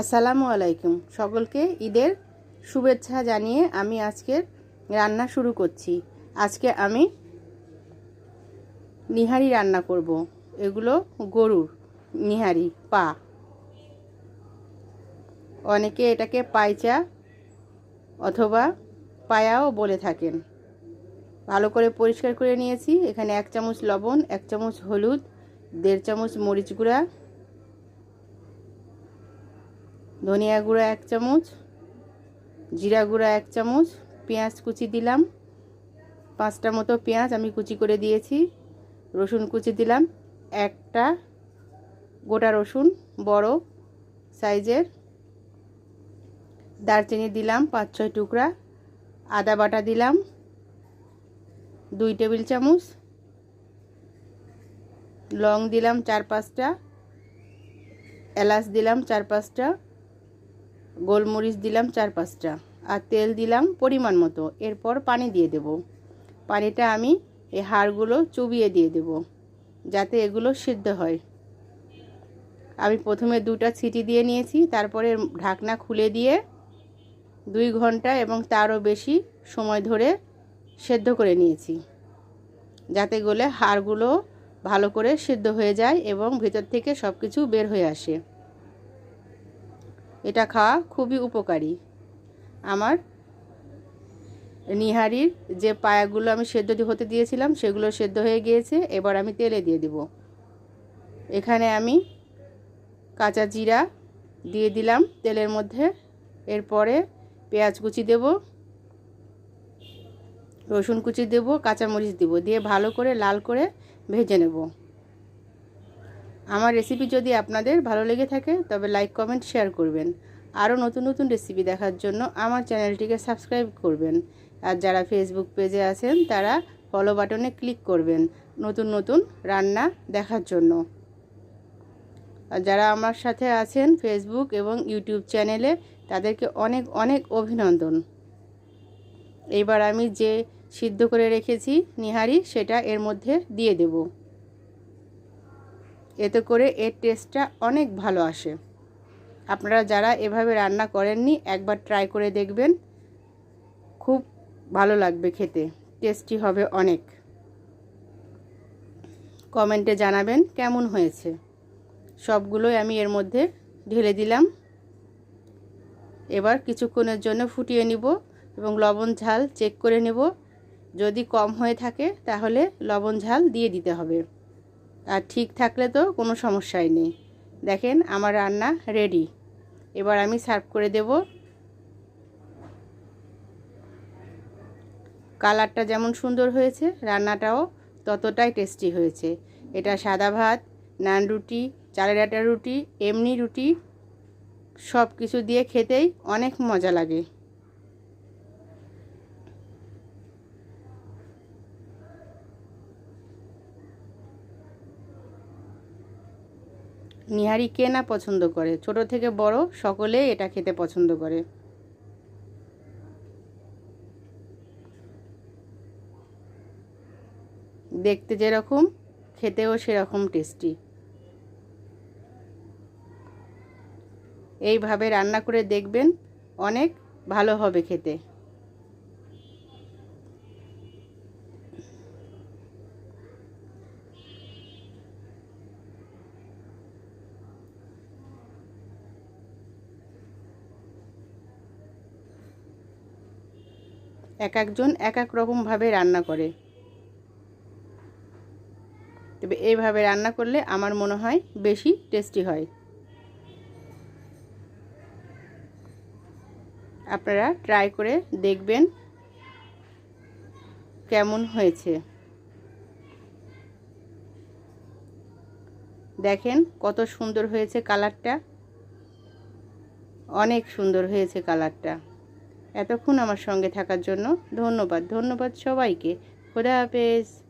আসসালামু আলাইকুম। সকলকে ঈদের শুভেচ্ছা জানিয়ে আমি আজকের রান্না শুরু করছি। আজকে আমি নিহারি রান্না করব। এগুলো গরুর নিহারি, পা। অনেকে এটাকে পায়চা অথবা পায়াও বলে থাকেন। ভালো করে পরিষ্কার করে নিয়েছি। এখানে এক চামচ লবণ, এক চামচ হলুদ, দেড় চামচ মরিচ গুঁড়া ধনিয়া গুঁড়া এক চামচ, জিরা গুঁড়া এক চামচ, পেঁয়াজ কুচি দিলাম। পাঁচটা মতো পেঁয়াজ আমি কুচি করে দিয়েছি, রসুন কুচি দিলাম। একটা গোটা রসুন, বড় সাইজের দারচিনি দিলাম, পাঁচ ছয় টুকরা। আদা বাটা দিলাম, দুই টেবিল চামচ। লং দিলাম চার পাঁচটা। এলাচ দিলাম চার পাঁচটা। গোলমরিচ দিলাম চার পাঁচটা আর তেল দিলাম পরিমাণ মতো। এরপর পানি দিয়ে দেব। পানিটা আমি এই হাড়গুলো চুবিয়ে দিয়ে দেব যাতে এগুলো সিদ্ধ হয়। আমি প্রথমে দুটা ছিটি দিয়ে নিয়েছি, তারপরে ঢাকনা খুলে দিয়ে দুই ঘণ্টা এবং তারও বেশি সময় ধরে সেদ্ধ করে নিয়েছি। যাতে গলে হাড়গুলো ভালো করে সিদ্ধ হয়ে যায় এবং ভিতর থেকে সব কিছু বের হয়ে আসে। এটা খাওয়া খুবই উপকারী। আমার নিহারির যে পায়াগুলো আমি সেদ্ধ হতে দিয়েছিলাম, সেগুলো সেদ্ধ হয়ে গিয়েছে। এবার আমি তেলে দিয়ে দিব। এখানে আমি কাঁচা জিরা দিয়ে দিলাম তেলের মধ্যে। এরপরে পেঁয়াজ কুচি দেব, রসুন কুচি দেব, কাঁচামরিচ দেব। দিয়ে ভালো করে লাল করে ভেজে নেব। আমার রেসিপি যদি আপনাদের ভালো লেগে থাকে, তবে লাইক কমেন্ট শেয়ার করবেন। আরও নতুন নতুন রেসিপি দেখার জন্য আমার চ্যানেলটিকে সাবস্ক্রাইব করবেন। আর যারা ফেসবুক পেজে আছেন, তারা ফলো বাটনে ক্লিক করবেন নতুন নতুন রান্না দেখার জন্য। আর যারা আমার সাথে আছেন ফেসবুক এবং ইউটিউব চ্যানেলে তাদেরকে অনেক অনেক অভিনন্দন। এবার আমি যে সিদ্ধ করে রেখেছি নিহারি, সেটা এর মধ্যে দিয়ে দেব। এতে করে এর টেস্টটা অনেক ভালো আসে। আপনারা যারা এভাবে রান্না করেননি, একবার ট্রাই করে দেখবেন। খুব ভালো লাগবে খেতে টেস্টি হবে অনেক। কমেন্টে জানাবেন কেমন হয়েছে। সবগুলোই আমি এর মধ্যে ঢেলে দিলাম। এবার কিছুক্ষণের জন্য ফুটিয়ে নিব এবং লবণ ঝাল চেক করে নেব। যদি কম হয়ে থাকে, তাহলে লবণ ঝাল দিয়ে দিতে হবে। আর ঠিক থাকলে তো কোনো সমস্যাই নেই। দেখেন আমার রান্না রেডি এবার আমি সার্ভ করে দেব। কালারটা যেমন সুন্দর হয়েছে, রান্নাটাও ততটাই টেস্টি হয়েছে। এটা সাদা ভাত, নান রুটি, চালের আটা রুটি, এমনি রুটি সব কিছু দিয়ে খেতেই অনেক মজা লাগে। নিহারি কে না পছন্দ করে? ছোট থেকে বড় সকলে এটা খেতে পছন্দ করে। দেখতে যেরকম, খেতেও সেরকম টেস্টি এইভাবে রান্না করে দেখবেন, অনেক ভালো হবে খেতে। এক একজন এক এক রকমভাবে রান্না করে। তবে এইভাবে রান্না করলে আমার মনে হয় বেশি টেস্টি হয়। আপনারা ট্রাই করে দেখবেন কেমন হয়েছে। দেখেন কত সুন্দর হয়েছে কালারটা অনেক সুন্দর হয়েছে কালারটা এতক্ষণ আমার সঙ্গে থাকার জন্য ধন্যবাদ ধন্যবাদ সবাইকে। খোদা হাফেজ।